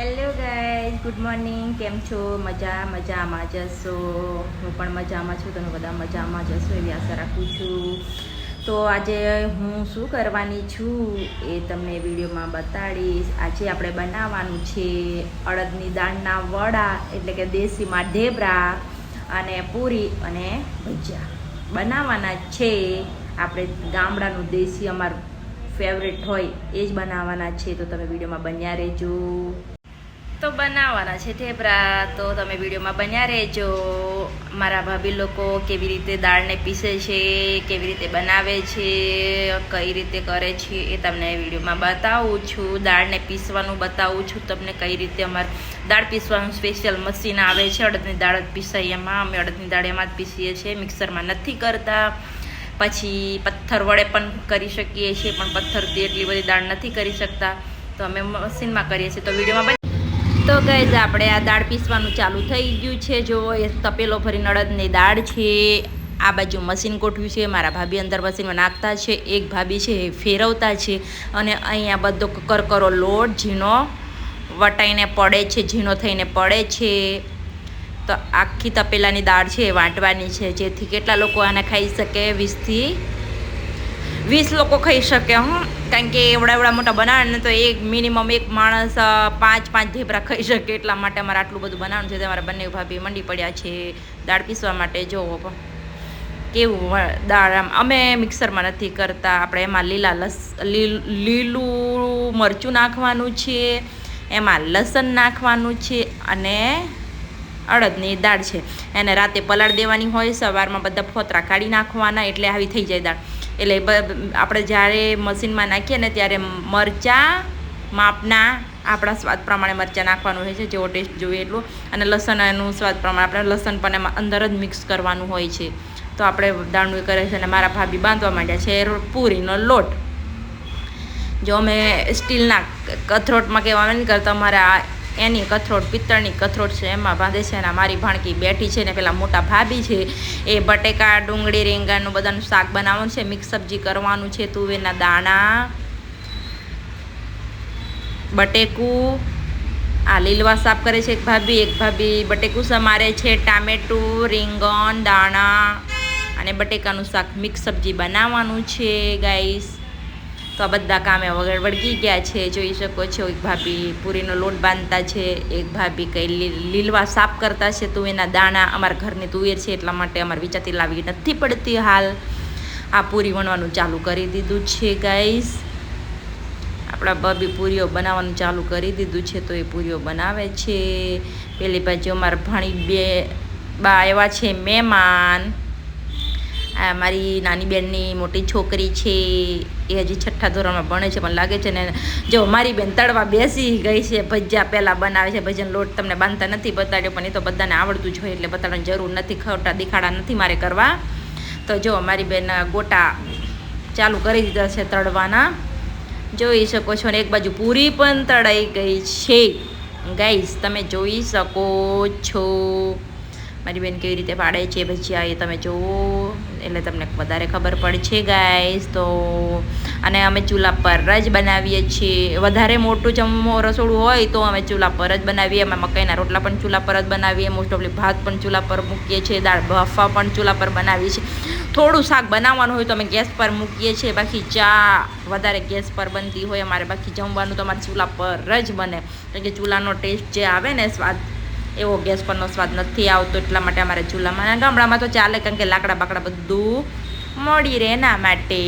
Hello guys good morning કેમ છો? મજા, મજામાં જશો હું પણ મજામાં છું. તમે બધા મજામાં જશો એવી આશા રાખું છું. તો આજે હું શું કરવાની છું એ તમને વિડીયોમાં બતાડીશ. આજે આપણે બનાવવાનું છે અડદની દાળના વડા, એટલે કે દેશીમાં ઢેબરા અને પૂરી અને ભજીયા. બનાવવાના છે. આપણે ગામડાનું દેશી અમારું ફેવરેટ હોય એ જ બનાવવાના છે. તો તમે વિડીયોમાં બન્યા રહેજો. તો બનાવવાના છે ઢેબરા. તો તમે વિડીયોમાં બન્યા રહેજો. મારા ભાભી લોકો કેવી રીતે દાળને પીસે છે, કેવી રીતે બનાવે છે, કઈ રીતે કરે છે એ તમને વિડીયોમાં બતાવું છું. દાળને પીસવાનું બતાવું છું. તમને કઈ રીતે અમારે દાળ પીસવાનું સ્પેશિયલ મશીન આવે છે, અડદની દાળ પીસાઈ એમાં. અમે અડદની દાળ એમાં જ પીસીએ છીએ. મિક્સરમાં નથી કરતા. પછી પથ્થર વડે પણ કરી શકીએ છીએ, પણ પથ્થરથી એટલી બધી દાળ નથી કરી શકતા. તો અમે મશીનમાં કરીએ છીએ. તો વિડીયોમાં તો ગઈઝ આપણે આ દાળ પીસવાનું ચાલુ થઈ ગયું છે. જો, એ તપેલો ભરી નળદની દાળ છે. આ બાજુ મશીન ગોઠવ્યું છે. મારા ભાભી અંદર મશીનમાં નાખતા છે. એક ભાભી છે એ ફેરવતા છે. અને અહીંયા બધો કરકરો લોટ, ઝીણો વટાઈને પડે છે. ઝીણો થઈને પડે છે. તો આખી તપેલાની દાળ છે એ વાંટવાની છે. જેથી કેટલા લોકો આને ખાઈ શકે? વીસથી વીસ લોકો ખાઈ શકે, હું? કારણ કે એવડા એવડા મોટા બનાવે ને તો એક મિનિમમ એક માણસ પાંચ પાંચ ઢેબરા ખાઈ શકે. એટલા માટે અમારે આટલું બધું બનાવવાનું છે. અમારા બંને ભાભી મંડી પડ્યા છે, દાળ પીસવા માટે. જોવો કેવું દાળ આમ? અમે મિક્સરમાં નથી કરતા. આપણે એમાં લીલા લસ લીલું મરચું નાખવાનું છે, એમાં લસણ નાખવાનું છે અને અડદની દાળ છે. એને રાતે પલાળ દેવાની હોય, સવારમાં બધા ફોતરા કાઢી નાખવાના, એટલે આવી થઈ જાય દાળ. એટલે આપણે જ્યારે મશીનમાં નાખીએ ને ત્યારે મરચાં, માપના, આપણા સ્વાદ પ્રમાણે મરચાં નાખવાનું હોય છે, જેવો ટેસ્ટ જોઈએ એટલું. અને લસણ એનું સ્વાદ પ્રમાણે આપણે લસણ પણ એમાં અંદર જ મિક્સ કરવાનું હોય છે. તો આપણે દાંડું કરે છે અને મારા ભાભી બાંધવા માંડ્યા છે પૂરીનો લોટ. જો અમે સ્ટીલના કથરોટમાં કહેવા નહીં કરતા અમારે આ એની કથરોટ, પિત્તળની કથરોટ છે, એમાં બાંધે છે અને મારી ભાણકી બેઠી છે ને પેલા મોટા ભાભી છે, એ બટેકા, ડુંગળી, રીંગણનું બધાનું શાક બનાવવાનું છે, મિક્સ સબ્જી કરવાનું છે, તુવેરના દાણા, બટેકું, આ લીલવા સાફ કરે છે એક ભાભી એક ભાભી બટેકું સમારે છે, ટામેટું, રીંગણ, દાણા અને બટેકાનું શાક મિક્સ સબ્જી બનાવવાનું છે, ગાઈસ. તો આ બધા કામે વગર વળગી ગયા છે. જોઈ શકો છો, એક ભાભી પૂરીનો લોટ બાંધતા છે, એક ભાભી કંઈ લીલવા સાફ કરતા છે તુવેરના દાણા અમારા ઘરની તુવેર છે એટલા માટે અમારે વિચારતી લાવી નથી પડતી હાલ. આ પૂરી વણવાનું ચાલુ કરી દીધું છે ગાઈસ આપણા ભાભી પૂરીઓ બનાવવાનું ચાલુ કરી દીધું છે, તો એ પૂરીઓ બનાવે છે. પેલી બાજુ અમારા ભાણી બે બા આવ્યા છે, મહેમાન. આ મારી નાની બેનની મોટી છોકરી છે, એ હજી છઠ્ઠા ધોરણમાં ભણે છે, પણ લાગે છે ને જો મારી બેન તળવા બેસી ગઈ છે, ભજીયા પહેલાં બનાવે છે, ભજન લોટ તમને બાંધતા નથી બતાડ્યો, પણ એ તો બધાને આવડતું જ હોય, એટલે બતાડવાની જરૂર નથી, ખોટા દેખાડા નથી મારે કરવા. તો જો મારી બેન ગોટા ચાલુ કરી દીધા છે તળવાના. જોઈ શકો છો ને, એક બાજુ પૂરી પણ તળાઈ ગઈ છે. ગાઈસ તમે જોઈ શકો છો. મારી બેન કેવી રીતે પાડે છે ભજીયા એ તમે જુઓ. એટલે તમને વધારે ખબર પડશે ગાઈસ તો અને અમે ચૂલા પર જ બનાવીએ છીએ. વધારે મોટું જમવો રસોડું હોય તો અમે ચૂલા પર જ બનાવીએ. અમે મકાઈના રોટલા પણ ચૂલા પર જ બનાવીએ. મોસ્ટ ઓફલી ભાત પણ ચૂલા પર મૂકીએ છીએ. દાળ બફા પણ ચૂલા પર બનાવીએ છીએ. થોડું શાક બનાવવાનું હોય તો અમે ગેસ પર મૂકીએ છીએ. બાકી ચા વધારે ગેસ પર બનતી હોય. અમારે બાકી જમવાનું તો અમારે ચૂલા પર જ બને. કારણ કે ચૂલાનો ટેસ્ટ જે આવે ને સ્વાદ એવો ગેસ પરનો સ્વાદ નથી આવતો એટલા માટે અમારે ચૂલામાં. ગામડામાં તો ચાલે, કારણ કે લાકડા બાકડા બધું મળી રહે એના માટે.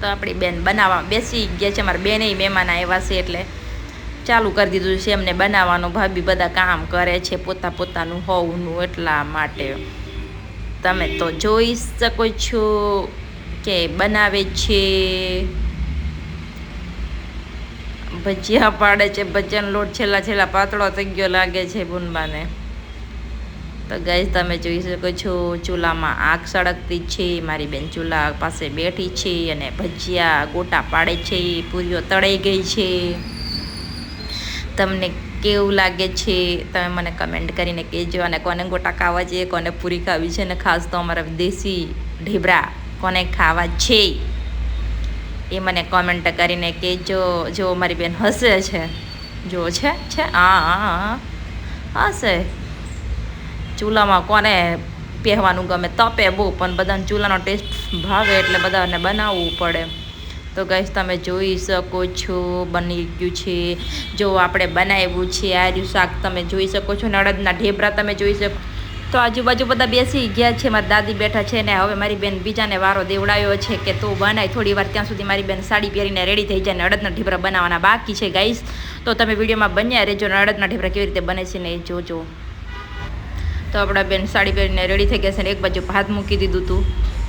તો આપણી બેન બનાવવા, બેસી ગયા છે, અમારા બેને મહેમાન આવ્યા છે એટલે ચાલુ કરી દીધું છે એમને બનાવવાનું. ભાભી બધા કામ કરે છે, પોતા પોતાનું હોવનું એટલા માટે. તમે તો જોઈ શકો છો કે બનાવે છે. ભજીયા પાડે છે, ભજીયાનો લોટ છેલ્લા છેલ્લા પાતળો થઈ ગયો લાગે છે બુનબાને તો ગાઈસ, તમે જોઈ શકો છો, ચૂલામાં આગ સળગતી છે, મારી બેન ચૂલા પાસે બેઠી છે અને ભજીયા ગોટા પાડે છે, પૂરીઓ તળાઈ ગઈ છે. તમને કેવું લાગે છે? તમે મને કમેન્ટ કરીને કહેજો અને કોને ગોટા ખાવા છે, કોને પૂરી ખાવી છે અને ખાસ તો અમારા દેશી ઢીબરા કોને ખાવા છે? એ મને કોમેન્ટ કરીને કહેજો જો મારી બેન હસે છે. જો છે? છે? હા હશે ચૂલામાં કોને પહેવાનું ગમે? તપે પણ બધાને ચૂલાનો ટેસ્ટ ભાવે એટલે બધાને બનાવવું પડે. તો ગાઈસ તમે જોઈ શકો છો, બની ગયું છે. જો આપણે બનાવ્યું છે, આર્યું શાક તમે જોઈ શકો છો ને અડદના ઢેબરા તમે જોઈ શકો તો આજુબાજુ બધા બેસી ગયા છે. મારી દાદી બેઠા છે ને હવે મારી બેન બીજાને વારો દેવડાવ્યો છે કે તું બનાય. થોડી વાર ત્યાં સુધી મારી બેન સાડી પહેરીને રેડી થઈ જાય અડદના ઢેબરા બનાવવાના બાકી છે ગાઈસ તો તમે વિડીયોમાં બન્યા રહેજો ને અડદના ઢેબરા કેવી રીતે બને છે ને એ જોજો. તો આપણા બેન સાડી પહેરીને રેડી થઈ ગયા છે ને એક બાજુ ભાત મૂકી દીધું હતું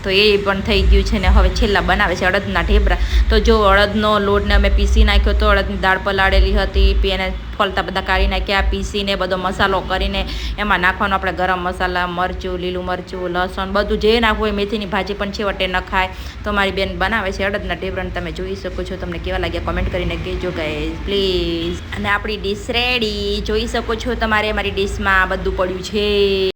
તો એ પણ થઈ ગયું છે ને હવે છેલ્લા બનાવે છે અડદના ઢેબરા. તો જો અડદનો લોટને અમે પીસી નાખ્યો તો અડદની દાળ પલાળેલી હતી એને ફલતા બધા કાઢી નાખ્યા, પીસીને બધો મસાલો કરીને એમાં નાખવાનો આપણે ગરમ મસાલા, મરચું, લીલું મરચું, લસણ બધું જે નાખવું હોય મેથીની ભાજી પણ છેવટે ખાય. તો મારી બેન બનાવે છે અડદના ઢેબરાને તમે જોઈ શકો છો, તમને કેવા લાગ્યા કોમેન્ટ કરીને કહેજો ગાઈઝ પ્લીઝ અને આપણી ડીશ રેડી જોઈ શકો છો તમારે, મારી ડીશમાં બધું પડ્યું છે.